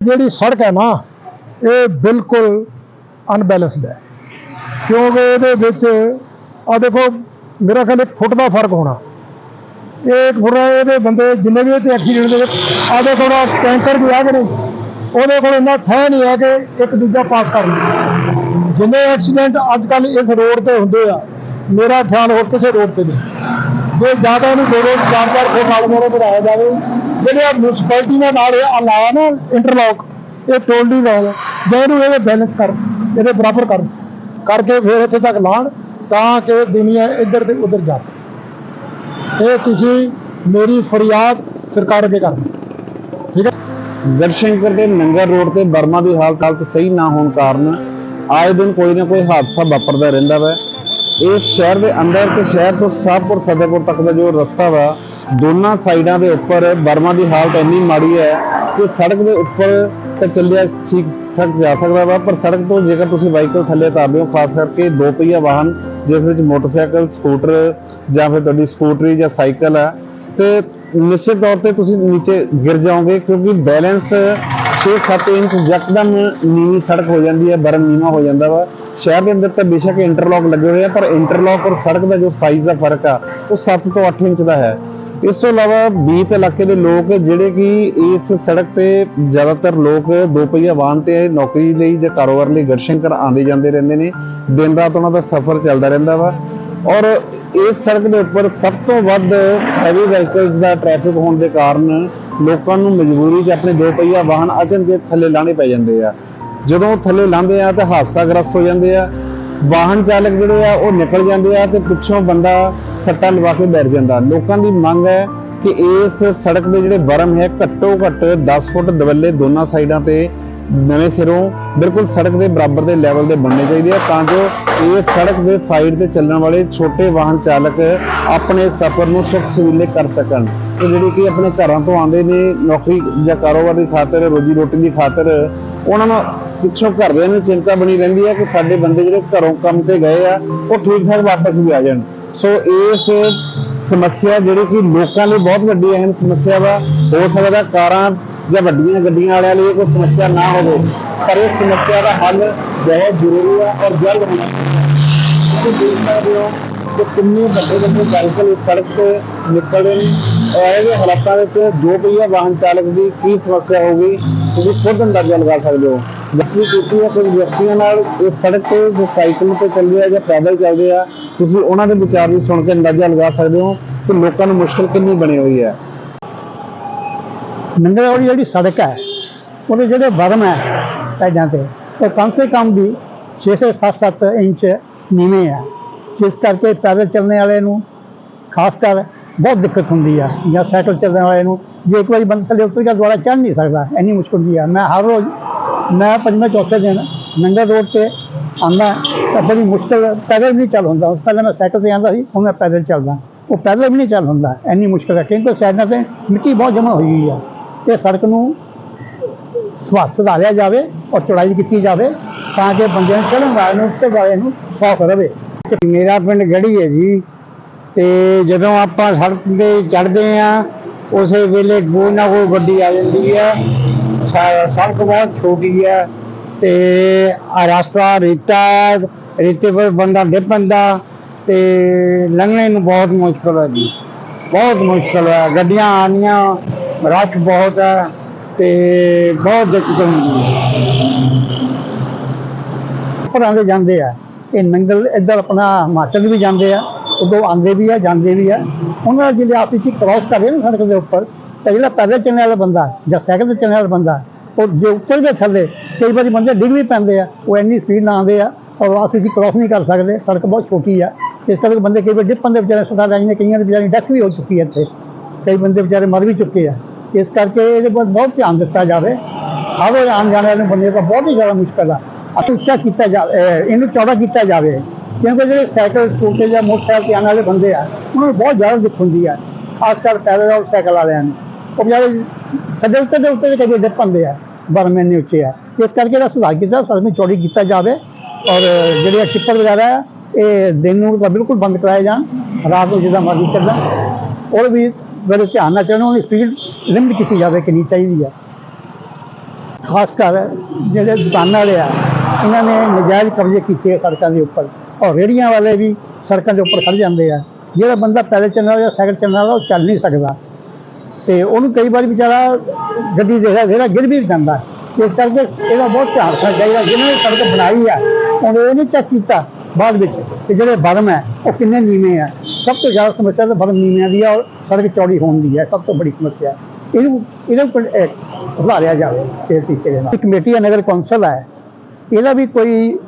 ਜਿਹੜੀ ਸੜਕ ਹੈ ਨਾ, ਇਹ ਬਿਲਕੁਲ ਅਨਬੈਲੈਂਸਡ ਹੈ। ਕਿਉਂਕਿ ਇਹਦੇ ਵਿੱਚ ਆ ਦੇਖੋ, ਮੇਰਾ ਖਿਆਲ ਇੱਕ ਫੁੱਟ ਦਾ ਫ਼ਰਕ ਹੋਣਾ। ਇਹ ਇੱਕ ਇਹਦੇ ਬੰਦੇ ਜਿੰਨੇ ਵੀ ਇੱਥੇ ਐਕਸੀਡੈਂਟ ਦੇ ਵਿੱਚ ਆ ਦੇਖੋ ਨਾ ਟੈਂਕਰ ਵੀ ਆ ਗਏ ਨੇ ਉਹਦੇ ਕੋਲ ਇੰਨਾ ਥੈ ਨਹੀਂ ਹੈ ਕਿ ਇੱਕ ਦੂਜਾ ਪਾਸ ਕਰ ਲਵੇ। ਜਿੰਨੇ ਐਕਸੀਡੈਂਟ ਅੱਜ ਕੱਲ ਇਸ ਰੋਡ ਤੇ ਹੁੰਦੇ ਆ, ਮੇਰਾ ਖਿਆਲ ਹੋਰ ਕਿਸੇ ਰੋਡ ਤੇ ਨਹੀਂ। ਜੇ ਜ਼ਿਆਦਾ ਉਹਨੂੰ ਦੋ ਦੋ ਚਾਰ ਚਾਰ ਫੁੱਟ ਨਾਲ ਮੇਰੇ ਬਣਾਇਆ ਜਾਵੇ ਜਿਹੜੇ ਆ ਮਿਊਨਿਸਪੈਲਿਟੀ ਨੇ ਨਾਲ ਇਹ ਲਾਇਆ ਨਾ ਇੰਟਰਲੌਕ ਇਹ ਟੋਲਡੀ ਲਾਇਆ ਜੇ ਇਹਨੂੰ ਇਹਦੇ ਬੈਲੈਂਸ ਕਰ, ਇਹਦੇ ਬਰਾਬਰ ਕਰ, ਕਰਕੇ ਫਿਰ ਇੱਥੇ ਤੱਕ ਲਾਣ, ਤਾਂ ਕਿ ਦੁਨੀਆ ਇੱਧਰ ਤੇ ਉੱਧਰ ਜਾ ਸਕੇ। ਇਹ ਤੁਸੀਂ ਮੇਰੀ ਫਰਿਆਦ ਸਰਕਾਰ ਅੱਗੇ ਕਰ ਠੀਕ ਹੈ? ਗਰਸ਼ੰਕਰ ਦੇ ਨੰਗਲ ਰੋਡ ਤੇ ਬਰਮਾ ਦੀ ਹਾਲਤ ਹਾਲਤ ਸਹੀ ਨਾ ਹੋਣ ਕਾਰਨ ਆਏ ਦਿਨ ਕੋਈ ਨਾ ਕੋਈ ਹਾਦਸਾ ਵਾਪਰਦਾ ਰਹਿੰਦਾ ਵਾ। ਇਸ ਸ਼ਹਿਰ ਦੇ ਅੰਦਰ ਤੇ ਸ਼ਹਿਰ ਤੋਂ ਸਾਹਪੁਰ ਸਦਰਪੁਰ ਤੱਕ ਦਾ ਜੋ ਰਸਤਾ ਵਾ ਦੋਨਾਂ ਸਾਈਡਾਂ ਦੇ ਉੱਪਰ ਬਰਮਾ ਦੀ ਹਾਲਤ ਇੰਨੀ ਮਾੜੀ ਹੈ ਕਿ ਸੜਕ ਦੇ ਉੱਪਰ ਤਾਂ ਚੱਲਿਆ ਠੀਕ ਠਾਕ ਜਾ ਸਕਦਾ ਵਾ, ਪਰ ਸੜਕ ਤੋਂ ਜੇਕਰ ਤੁਸੀਂ ਵਾਹੀਕਲ ਥੱਲੇ ਉਤਾਰਦੇ ਹੋ, ਖਾਸ ਕਰਕੇ ਦੋ ਪਹੀਆ ਵਾਹਨ, ਜਿਸ ਵਿੱਚ ਮੋਟਰਸਾਈਕਲ, ਸਕੂਟਰ ਜਾਂ ਫਿਰ ਤੁਹਾਡੀ ਸਕੂਟਰੀ ਜਾਂ ਸਾਈਕਲ ਹੈ ਤੇ ਨਿਸ਼ਚਿਤ ਤੌਰ ਤੇ ਤੁਸੀਂ ਨੀਚੇ ਗਿਰ ਜਾਓਗੇ ਕਿਉਂਕਿ ਬੈਲੈਂਸ 6-7 ਇੰਚ ਯਕਦਮ ਨੀਵੀਂ ਸੜਕ ਹੋ ਜਾਂਦੀ ਹੈ ਬਰਮ ਨੀਵਾਂ ਹੋ ਜਾਂਦਾ ਵਾ। ਸ਼ਹਿਰ ਦੇ ਅੰਦਰ ਤਾਂ ਬੇਸ਼ੱਕ ਇੰਟਰਲੌਕ ਲੱਗੇ ਹੋਏ ਆ, ਪਰ ਇੰਟਰਲੌਕ ਔਰ ਸੜਕ ਦਾ ਜੋ ਸਾਈਜ਼ ਦਾ ਫ਼ਰਕ ਆ, ਉਹ 7 ਤੋਂ 8 ਇੰਚ ਦਾ ਹੈ। ਇਸ ਤੋਂ ਇਲਾਵਾ ਬੀਤ ਇਲਾਕੇ ਦੇ ਲੋਕ ਜਿਹੜੇ ਕਿ ਇਸ ਸੜਕ ਤੇ ਜ਼ਿਆਦਾਤਰ ਲੋਕ ਦੋ ਪਹੀਆ ਵਾਹਨ ਤੇ ਨੌਕਰੀ ਲਈ ਜਾਂ ਕਾਰੋਬਾਰ ਲਈ ਗਰਸ਼ੰਕਰ ਆਉਂਦੇ ਜਾਂਦੇ ਰਹਿੰਦੇ ਨੇ, ਦਿਨ ਰਾਤ ਉਹਨਾਂ ਦਾ ਸਫ਼ਰ ਚੱਲਦਾ ਰਹਿੰਦਾ ਵਾ। ਔਰ ਇਸ ਸੜਕ ਦੇ ਉੱਪਰ ਸਭ ਤੋਂ ਵੱਧ ਹੈਵੀ ਵਹੀਕਲਸ ਦਾ ਟ੍ਰੈਫਿਕ ਹੋਣ ਦੇ ਕਾਰਨ ਲੋਕਾਂ ਨੂੰ ਮਜਬੂਰੀ 'ਚ ਆਪਣੇ ਦੋ ਪਹੀਆ ਵਾਹਨ ਅਚਨਚੇਤ ਥੱਲੇ ਲਾਣੇ ਪੈ ਜਾਂਦੇ ਆ। ਜਦੋਂ ਥੱਲੇ ਲਾਉਂਦੇ ਆ ਤਾਂ ਹਾਦਸਾ ਗ੍ਰਸਤ ਹੋ ਜਾਂਦੇ ਆ। ਵਾਹਨ ਚਾਲਕ ਜਿਹੜੇ ਆ, ਉਹ ਨਿਕਲ ਜਾਂਦੇ ਆ ਤੇ ਪਿੱਛੋਂ ਬੰਦਾ ਸੱਟਾਂ ਲਵਾ ਕੇ ਬੈਠ ਜਾਂਦਾ। ਲੋਕਾਂ ਦੀ ਮੰਗ ਹੈ ਕਿ ਇਸ ਸੜਕ ਦੇ ਜਿਹੜੇ ਬਰਮ ਹੈ, ਘੱਟੋ ਘੱਟ 10 ਫੁੱਟ ਦਵੱਲੇ ਦੋਨਾਂ ਸਾਈਡਾਂ ਤੇ ਨਵੇਂ ਸਿਰੋਂ ਬਿਲਕੁਲ ਸੜਕ ਦੇ ਬਰਾਬਰ ਦੇ ਲੈਵਲ ਦੇ ਬਣਨੇ ਚਾਹੀਦੇ ਆ, ਤਾਂ ਜੋ ਇਸ ਸੜਕ ਦੇ ਸਾਈਡ ਤੇ ਚੱਲਣ ਵਾਲੇ ਛੋਟੇ ਵਾਹਨ ਚਾਲਕ ਆਪਣੇ ਸਫ਼ਰ ਨੂੰ ਸੁਖ ਸੁਵਿਲੇ ਕਰ ਸਕਣ। ਇਹ ਜਿਹੜੇ ਕਿ ਆਪਣੇ ਘਰਾਂ ਤੋਂ ਆਉਂਦੇ ਨੇ, ਨੌਕਰੀ ਜਾਂ ਕਾਰੋਬਾਰ ਦੀ ਖਾਤਰ, ਰੋਜੀ ਰੋਟੀ ਦੀ ਖਾਤਰ, ਉਹਨਾਂ ਨੂੰ ਪਿੱਛੋਂ ਘਰਦਿਆਂ ਨੂੰ ਚਿੰਤਾ ਬਣੀ ਰਹਿੰਦੀ ਹੈ ਕਿ ਸਾਡੇ ਬੰਦੇ ਜਿਹੜੇ ਘਰੋਂ ਕੰਮ ਤੇ ਗਏ ਆ, ਉਹ ਠੀਕ ਠਾਕ ਵਾਪਸ ਵੀ ਆ ਜਾਣ। ਸੋ ਇਸ ਸਮੱਸਿਆ ਜਿਹੜੀ ਕਿ ਲੋਕਾਂ ਲਈ ਬਹੁਤ ਵੱਡੀ ਅਹਿਮ ਸਮੱਸਿਆ ਵਾ, ਹੋ ਸਕਦਾ ਕਾਰਾਂ ਜਾਂ ਵੱਡੀਆਂ ਗੱਡੀਆਂ ਵਾਲਿਆਂ ਲਈ ਇਹ ਕੋਈ ਸਮੱਸਿਆ ਨਾ ਹੋਵੇ। ਪਰ ਇਹ ਸਮੱਸਿਆ ਦਾ ਹੱਲ ਬਹੁਤ ਜ਼ਰੂਰੀ ਹੈ ਔਰ ਜਲਦ ਹੋਣਾ ਤੁਸੀਂ ਦੇਖ ਸਕਦੇ ਹੋ ਕਿ ਕਿੰਨੇ ਵੱਡੇ ਵੱਡੇ ਵਾਹੀਕਲ ਇਸ ਸੜਕ ਤੇ ਨਿਕਲਦੇ ਨੇ ਔਰ ਇਹਦੇ ਹਾਲਾਤਾਂ ਵਿੱਚ ਦੋ ਪਹੀਆ ਵਾਹਨ ਚਾਲਕ ਦੀ ਕੀ ਸਮੱਸਿਆ ਹੋਊਗੀ, ਤੁਸੀਂ ਖੁਦ ਅੰਦਾਜ਼ਾ ਲਗਾ ਸਕਦੇ ਹੋ। ਜੱਕੀ ਕੀਤੀ ਹੈ ਕੁਝ ਵਿਅਕਤੀਆਂ ਨਾਲ ਇਸ ਸੜਕ ਤੇ, ਜੋ ਸਾਈਕਲ ਤੇ ਚੱਲਦੇ ਆ ਜਾਂ ਪੈਦਲ ਚੱਲਦੇ ਆ, ਤੁਸੀਂ ਉਹਨਾਂ ਦੇ ਵਿਚਾਰ ਨੂੰ ਸੁਣ ਕੇ ਅੰਦਾਜ਼ਾ ਲਗਾ ਸਕਦੇ ਹੋ ਕਿ ਲੋਕਾਂ ਨੂੰ ਮੁਸ਼ਕਲ ਕਿੰਨੀ ਬਣੀ ਹੋਈ ਹੈ। ਨੰਗਲ ਵਾਲੀ ਜਿਹੜੀ ਸੜਕ ਹੈ, ਉਹਦੇ ਜਿਹੜੇ ਵਰਮ ਹੈ ਪੈਡਾਂ ਤੇ, ਉਹ ਕਮ ਸੇ ਕਮ ਵੀ 6 ਸੇ 7-7 ਇੰਚ ਨੀਵੇਂ ਆ। ਜਿਸ ਕਰਕੇ ਪੈਦਲ ਚੱਲਣ ਵਾਲੇ ਨੂੰ ਖਾਸ ਕਰ ਬਹੁਤ ਦਿੱਕਤ ਹੁੰਦੀ ਆ, ਜਾਂ ਸਾਈਕਲ ਚੱਲਣ ਵਾਲੇ ਨੂੰ, ਜੇ ਇੱਕ ਵਾਰੀ ਬੰਦਾ ਥੱਲੇ ਉਤਰ ਗਿਆ, ਦੁਬਾਰਾ ਚੜ੍ਹ ਨਹੀਂ ਸਕਦਾ, ਇੰਨੀ ਮੁਸ਼ਕਲ ਦੀ ਆ। ਮੈਂ ਹਰ ਰੋਜ਼ ਮੈਂ ਪੰਜਵੇਂ ਚੌਥੇ ਦਿਨ ਨੰਗਲ ਰੋਡ ਤੇ ਆਉਂਦਾ, ਤਾਂ ਬੜੀ ਮੁਸ਼ਕਲ ਪੈਦਲ ਵੀ ਨਹੀਂ ਚੱਲ ਹੁੰਦਾ। ਉਸ ਪਹਿਲਾਂ ਮੈਂ ਸਾਈਕਲ ਤੇ ਆਉਂਦਾ ਸੀ, ਹੁਣ ਮੈਂ ਪੈਦਲ ਚੱਲਦਾ। ਉਹ ਪੈਦਲ ਵੀ ਨਹੀਂ ਚੱਲ ਹੁੰਦਾ, ਇੰਨੀ ਮੁਸ਼ਕਲ ਹੈ। ਕਿਉਂਕਿ ਸਾਈਡਾਂ ਤੇ ਮਿੱਟੀ ਬਹੁਤ ਜਮ੍ਹਾਂ ਹੋਈ ਹੋਈ ਹੈ ਇਹ ਸੜਕ ਨੂੰ ਸਵਾ, ਸੁਧਾਰਿਆ ਜਾਵੇ ਔਰ ਚੌੜਾਈ ਕੀਤੀ ਜਾਵੇ, ਤਾਂ ਕਿ ਬੰਦੇ ਨੂੰ ਚੜ੍ਹਨ ਵਾਲੇ ਨੂੰ, ਉੱਤੇ ਵਾਲੇ ਨੂੰ ਸੌਖ ਰਵੇ। ਮੇਰਾ ਪਿੰਡ ਗੜੀ ਹੈ ਜੀ। ਤੇ ਜਦੋਂ ਆਪਾਂ ਸੜਕ ਤੇ ਚੜ੍ਹਦੇ ਆ ਉਸੇ ਵੇਲੇ ਕੋਈ ਨਾ ਕੋਈ ਗੱਡੀ ਆ ਜਾਂਦੀ ਹੈ। ਸੜਕ ਬਹੁਤ ਛੋਟੀ ਹੈ ਤੇ ਆ ਰਸਤਾ ਰੇਤਾ ਹੈ ਰੇਤੇ ਪਰ ਬੰਦਾ ਡਿੱਗ ਪੈਂਦਾ ਤੇ ਲੰਘਣੇ ਨੂੰ ਬਹੁਤ ਮੁਸ਼ਕਲ ਹੈ ਜੀ। ਬਹੁਤ ਮੁਸ਼ਕਲ ਹੈ, ਗੱਡੀਆਂ ਆਉਂਦੀਆਂ ਰਸ਼ ਬਹੁਤ ਹੈ ਤੇ ਬਹੁਤ ਦਿੱਕਤ ਹੁੰਦੀ ਹੈ। ਭਰਾਂ ਦੇ ਜਾਂਦੇ ਆ, ਇਹ ਨੰਗਲ ਇੱਧਰ ਆਪਣਾ ਹਿਮਾਚਲ ਵੀ ਜਾਂਦੇ ਆ, ਉਦੋਂ ਆਉਂਦੇ ਵੀ ਆ, ਜਾਂਦੇ ਵੀ ਆ। ਉਹਨਾਂ ਦਾ ਜਿਹੜੇ ਆਪਸ ਵਿੱਚ ਕ੍ਰਾਸ ਕਰ ਰਹੇ ਨਾ ਸੜਕ ਦੇ ਉੱਪਰ ਤਾਂ ਜਿਹੜਾ ਪੈਦਲ ਚੱਲਣ ਵਾਲਾ ਬੰਦਾ, ਜਾਂ ਸਾਈਕਲ ਤੇ ਚੱਲਣ ਵਾਲਾ ਬੰਦਾ, ਉਹ ਜੇ ਉੱਤਰ ਦੇ ਥੱਲੇ, ਕਈ ਵਾਰੀ ਬੰਦੇ ਡਿੱਗ ਵੀ ਪੈਂਦੇ ਆ, ਉਹ ਇੰਨੀ ਸਪੀਡ ਨਾਲ ਆਉਂਦੇ ਆ, ਔਰ ਆਪਸ ਵਿੱਚ ਕ੍ਰਾਸ ਨਹੀਂ ਕਰ ਸਕਦੇ, ਸੜਕ ਬਹੁਤ ਛੋਟੀ ਆ। ਇਸ ਕਰਕੇ ਬੰਦੇ ਕਈ ਵਾਰ ਡਿੱਗ ਦੇ ਵਿਚਾਰੇ ਸਦਾ ਨੇ ਕਈਆਂ ਦੇ ਵਿਚਾਰੇ ਡੈਥ ਵੀ ਹੋ ਚੁੱਕੀ ਹੈ ਇੱਥੇ। ਕਈ ਬੰਦੇ ਵਿਚਾਰੇ ਮਰ ਵੀ ਚੁੱਕੇ ਆ। ਇਸ ਕਰਕੇ ਇਹਦੇ ਪਰ ਬਹੁਤ ਧਿਆਨ ਦਿੱਤਾ ਜਾਵੇ। ਹਰ ਰੋਜ਼ ਆਉਣ ਜਾਣ ਵਾਲੇ ਬੰਦੇ ਦਾ ਬਹੁਤ ਹੀ ਜ਼ਿਆਦਾ ਮੁਸ਼ਕਲ ਆ। ਅਤੇ ਉੱਚਾ ਕੀਤਾ ਜਾਵੇ ਇਹਨੂੰ ਚੌੜਾ ਕੀਤਾ ਜਾਵੇ। ਕਿਉਂਕਿ ਜਿਹੜੇ ਸਾਈਕਲ, ਸਕੂਟਰ ਜਾਂ ਮੋਟਰਸਾਈਕਲ ਤੇ ਆਉਣ ਵਾਲੇ ਬੰਦੇ ਆ, ਉਹਨਾਂ ਨੂੰ ਬਹੁਤ ਜ਼ਿਆਦਾ ਦਿੱਖ ਹੁੰਦੀ ਆ, ਖਾਸ ਕਰ ਪੈਦਲ ਔਰ ਸਾਈਕਲ ਵਾਲਿਆਂ ਨੂੰ। ਉਹ ਵਿਚਾਰੇ ਥੱਲੇ ਉੱਤੇ ਦੇ ਉੱਤੇ ਕਦੇ ਡਿੱਗ ਪੈਂਦੇ ਆ ਬਰਮੇ ਨਹੀਂ ਉੱਚੇ ਆ। ਇਸ ਕਰਕੇ ਇਹਦਾ ਸੁਧਾਰ ਕੀਤਾ ਸੜਕ ਨੂੰ ਚੌੜੀ ਕੀਤਾ ਜਾਵੇ ਔਰ ਜਿਹੜੇ ਟਿੱਪਰ ਵਗੈਰਾ ਆ, ਇਹ ਦਿਨ ਨੂੰ ਤਾਂ ਬਿਲਕੁਲ ਬੰਦ ਕਰਾਏ ਜਾਣ ਰਾਤ ਨੂੰ ਜਿੱਦਾਂ ਮਰਜ਼ੀ ਚੱਲਣ। ਔਰ ਵੀ ਬੜੇ ਧਿਆਨ ਨਾਲ ਚੱਲਣ ਉਹਦੀ ਸਪੀਡ ਲਿਮਟ ਕੀਤੀ ਜਾਵੇ ਕਿੰਨੀ ਚਾਹੀਦੀ ਆ। ਖਾਸ ਕਰ ਜਿਹੜੇ ਦੁਕਾਨਾਂ ਵਾਲੇ ਆ ਇਹਨਾਂ ਨੇ ਨਜਾਇਜ਼ ਕਬਜ਼ੇ ਕੀਤੇ ਆ ਸੜਕਾਂ ਦੇ ਉੱਪਰ। ਔਰ ਰੇਹੜੀਆਂ ਵਾਲੇ ਵੀ ਸੜਕਾਂ ਦੇ ਉੱਪਰ ਖੜ ਜਾਂਦੇ ਆ। ਜਿਹੜਾ ਬੰਦਾ ਪੈਦਲ ਚੱਲਣ ਵਾਲਾ ਜਾਂ ਸਾਈਕਲ ਚੱਲਣ ਵਾਲਾ ਉਹ ਚੱਲ ਨਹੀਂ ਸਕਦਾ। ਤੇ ਉਹਨੂੰ ਕਈ ਵਾਰ ਵਿਚਾਰਾ ਗੱਡੀ ਦੇਖਦਾ ਜਿਹੜਾ ਗਿਰ ਵੀ ਜਾਂਦਾ। ਇਸ ਕਰਕੇ ਇਹਦਾ ਬਹੁਤ ਧਿਆਨ ਰੱਖਣਾ ਚਾਹੀਦਾ, ਜਿਹਨਾਂ ਨੇ ਸੜਕ ਬਣਾਈ ਆ, ਉਹਨੇ ਇਹ ਨਹੀਂ ਚੈੱਕ ਕੀਤਾ ਬਾਅਦ ਵਿੱਚ ਕਿ ਜਿਹੜੇ ਬਰਮ ਹੈ, ਉਹ ਕਿੰਨੇ ਨੀਵੇਂ ਆ। ਸਭ ਤੋਂ ਜ਼ਿਆਦਾ ਸਮੱਸਿਆ ਤਾਂ ਬਰਮ ਨੀਵਿਆਂ ਦੀ ਆ ਔਰ ਸੜਕ ਚੌੜੀ ਹੋਣ ਦੀ ਹੈ ਸਭ ਤੋਂ ਵੱਡੀ ਸਮੱਸਿਆ। ਇਹਨੂੰ, ਇਹਦੇ ਸੁਧਾਰਿਆ ਜਾਵੇ ਇਸ ਤਰੀਕੇ ਦੇ ਨਾਲ। ਕਮੇਟੀ ਹੈ ਨਗਰ ਕੌਂਸਲ ਹੈ ਇਹਦਾ ਵੀ ਕੋਈ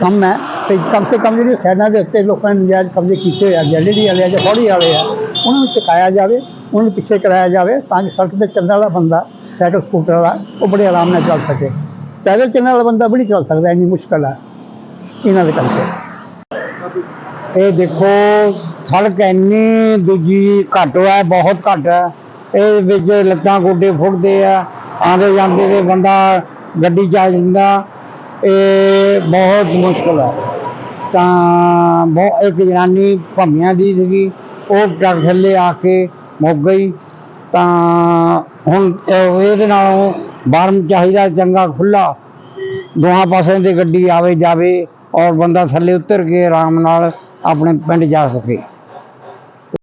ਕੰਮ ਹੈ, ਤੇ ਕਮ ਸੇ ਕਮ ਜਿਹੜੀ ਸਾਈਡਾਂ ਦੇ ਉੱਤੇ ਲੋਕਾਂ ਨੇ ਨਜਾਇਜ਼ ਕਬਜ਼ੇ ਕੀਤੇ ਹੋਏ ਆ ਗੈਲਰੀ ਵਾਲੇ ਆ ਜਾਂ ਫੌੜੀ ਵਾਲੇ ਆ, ਉਹਨਾਂ ਨੂੰ ਚੁਕਾਇਆ ਜਾਵੇ। ਉਹਨੂੰ ਪਿੱਛੇ ਕਰਾਇਆ ਜਾਵੇ ਤਾਂ ਕਿ ਸੜਕ ਤੇ ਚੱਲਣ ਵਾਲਾ ਬੰਦਾ, ਸਾਈਕਲ, ਸਕੂਟਰ ਵਾਲਾ, ਉਹ ਬੜੇ ਆਰਾਮ ਨਾਲ ਚੱਲ ਸਕੇ। ਪੈਦਲ ਚੱਲਣ ਵਾਲਾ ਬੰਦਾ ਵੀ ਨਹੀਂ ਚੱਲ ਸਕਦਾ, ਇੰਨੀ ਮੁਸ਼ਕਲ ਹੈ ਇਹਨਾਂ ਦੇ ਕਰਕੇ। ਇਹ ਦੇਖੋ, ਸੜਕ ਇੰਨੀ ਦੂਜੀ ਘੱਟ ਹੈ ਬਹੁਤ ਘੱਟ ਹੈ ਇਹ ਵਿੱਚ ਲੱਤਾਂ ਗੋਡੇ ਫੁੱਟਦੇ ਆ ਆਂਦੇ ਜਾਂਦੇ ਤੇ ਬੰਦਾ ਗੱਡੀ ਚੱਲ ਜਾਂਦਾ। ਇਹ ਬਹੁਤ ਮੁਸ਼ਕਲ ਹੈ ਤਾਂ ਬਹੁਤ ਇੱਕ ਜਨਾਨੀ ਭੰਮਿਆਂ ਦੀ ਸੀਗੀ, ਉਹ ਟਰੱਕ ਥੱਲੇ ਆ ਕੇ ਮੁੱਕ ਗਈ, ਤਾਂ ਹੁਣ ਇਹਦੇ ਨਾਲੋਂ ਬਾਰਮ ਚਾਹੀਦਾ ਚੰਗਾ ਖੁੱਲਾ ਦੋਹਾਂ ਪਾਸਿਆਂ ਦੀ ਗੱਡੀ ਆਵੇ ਜਾਵੇ ਔਰ ਬੰਦਾ ਥੱਲੇ ਉਤਰ ਕੇ ਆਰਾਮ ਨਾਲ ਆਪਣੇ ਪਿੰਡ ਜਾ ਸਕੇ।